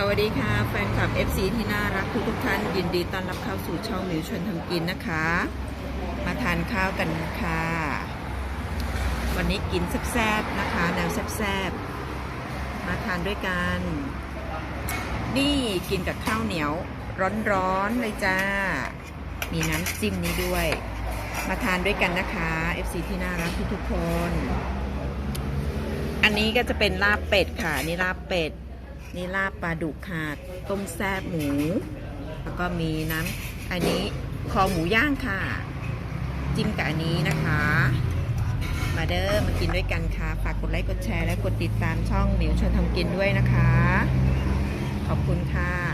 สวัสดีค่ะ แฟนคลับ FC ที่น่ารักทุกทุกท่าน ยินดีต้อนรับเข้าสู่ช่องหมิวชวนทำกินนะคะ มาทานข้าวกันค่ะ วันนี้กินแซ่บๆนะคะ แนวแซ่บๆมาทานด้วยกัน นี่กินกับข้าวเหนียว ร้อนๆเลยจ้า มีน้ำจิ้มนี้ด้วย มาทานด้วยกันนะคะ FC ที่น่ารักทุกๆคน อันนี้ก็จะเป็นลาบเป็ดค่ะ นี่ลาบเป็ด นี่ลาบปลาดุกค่ะต้มแซ่บหมู แล้วก็มีน้ำอันนี้คอหมูย่างค่ะ จิ้มกับอันนี้นะคะ มาเด้อมากินด้วยกันค่ะ ฝากกดไลค์กดแชร์และกดติดตามช่องหมิวชวนทำกินด้วยนะคะ ขอบคุณค่ะ